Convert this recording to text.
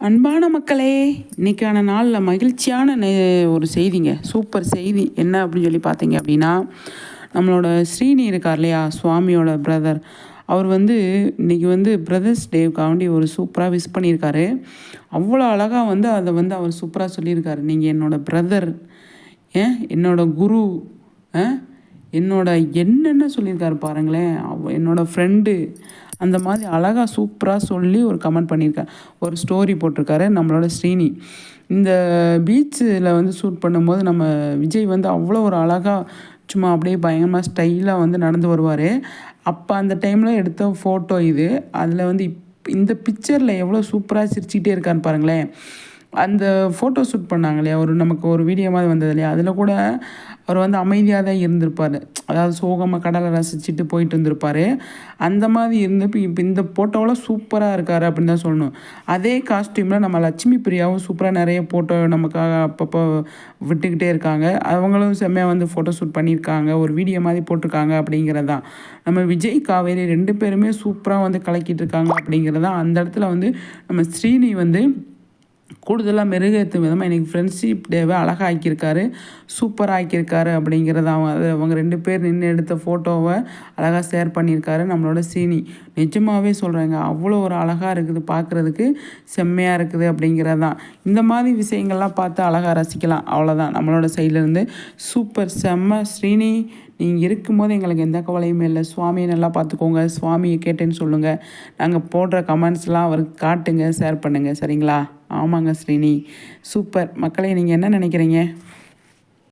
அன்பான மக்களே இன்றைக்கான நாளில் மகிழ்ச்சியான நே- ஒரு செய்திங்க. சூப்பர் செய்தி. என்ன அப்படின்னு சொல்லி பார்த்தீங்க அப்படின்னா நம்மளோட ஸ்ரீனி இருக்கார் இல்லையா? சுவாமியோட பிரதர் அவர் வந்து இன்றைக்கி வந்து பிரதர்ஸ் டேவுக்காண்டி ஒரு சூப்பராக விஷ் பண்ணியிருக்காரு. அவ்வளோ அழகாக வந்து அதை வந்து அவர் சூப்பராக சொல்லியிருக்காரு. நீங்கள் என்னோடய பிரதர் ஏன்? என்னோட குரு என்னோட என்னென்ன சொல்லியிருக்காரு பாருங்களேன் அவ- என்னோட ஃப்ரெண்டு அந்த மாதிரி அழகாக சூப்பராக சொல்லி ஒரு கமெண்ட் பண்ணியிருக்காரு. ஒரு ஸ்டோரி போட்டிருக்காரு நம்மளோட ஸ்ரீனி. இந்த பீச்சில் வந்து ஷூட் பண்ணும்போது நம்ம விஜய் வந்து அவ்வளோ ஒரு அழகாக சும்மா அப்படியே பயங்கரமாக ஸ்டைலாக வந்து நடந்து வருவார். அப்போ அந்த டைமில் எடுத்த ஃபோட்டோ இது. அதில் வந்து இப் இந்த பிக்சரில் எவ்வளோ சூப்பராக சிரிச்சுக்கிட்டே இருக்கான்னு பாருங்களேன். அந்த ஃபோட்டோ ஷூட் பண்ணாங்க இல்லையா? ஒரு நமக்கு ஒரு வீடியோ மாதிரி வந்தது இல்லையா? அதில் கூட அவர் வந்து அமைதியாக தான் இருந்திருப்பார். அதாவது சோகமாக கடலை ரசிச்சுட்டு போயிட்டு இருந்திருப்பார். அந்த மாதிரி இருந்து இப்போ இந்த ஃபோட்டோவில் சூப்பராக இருக்கார் அப்படின்னு தான் சொல்லணும். அதே காஸ்டியூமில் நம்ம லட்சுமி பிரியாவும் சூப்பராக நிறைய ஃபோட்டோ நமக்காக அப்பப்போ விட்டுக்கிட்டே இருக்காங்க. அவங்களும் செம்மையாக வந்து ஃபோட்டோ ஷூட் பண்ணியிருக்காங்க. ஒரு வீடியோ மாதிரி போட்டிருக்காங்க அப்படிங்கிறது தான். நம்ம விஜய் காவேரி ரெண்டு பேருமே சூப்பராக வந்து கலக்கிட்டு இருக்காங்க அப்படிங்கிறது தான். அந்த இடத்துல வந்து நம்ம ஸ்ரீனி வந்து கூடுதலாக மெருகேற்றும் விதமாக இன்றைக்கி ஃப்ரெண்ட்ஷிப் டேவை அழகாக ஆக்கியிருக்காரு சூப்பராக ஆக்கியிருக்காரு அப்படிங்கிறத அவங்க அது அவங்க ரெண்டு பேர் நின்று எடுத்த ஃபோட்டோவை அழகாக ஷேர் பண்ணியிருக்காரு நம்மளோட சீனி. நிஜமாகவே சொல்கிறாங்க அவ்வளோ ஒரு அழகாக இருக்குது பார்க்குறதுக்கு செம்மையாக இருக்குது அப்படிங்கிறது தான் இந்த மாதிரி விஷயங்கள்லாம் பார்த்து அழகாக ரசிக்கலாம் அவ்வளோதான் நம்மளோட சைட்லேருந்து சூப்பர் செம்ம ஸ்ரீனி நீங்கள் இருக்கும்போது எங்களுக்கு எந்த கவலையுமே இல்லை. சுவாமியை நல்லா பார்த்துக்கோங்க. சுவாமியை கேட்டேன்னு சொல்லுங்கள் நாங்கள் போடுற கமெண்ட்ஸ்லாம் அவருக்கு காட்டுங்க ஷேர் பண்ணுங்கள் சரிங்களா? ஆமாங்க ஸ்ரீனி. சூப்பர். மக்களை நீங்கள் என்ன நினைக்கிறீங்க?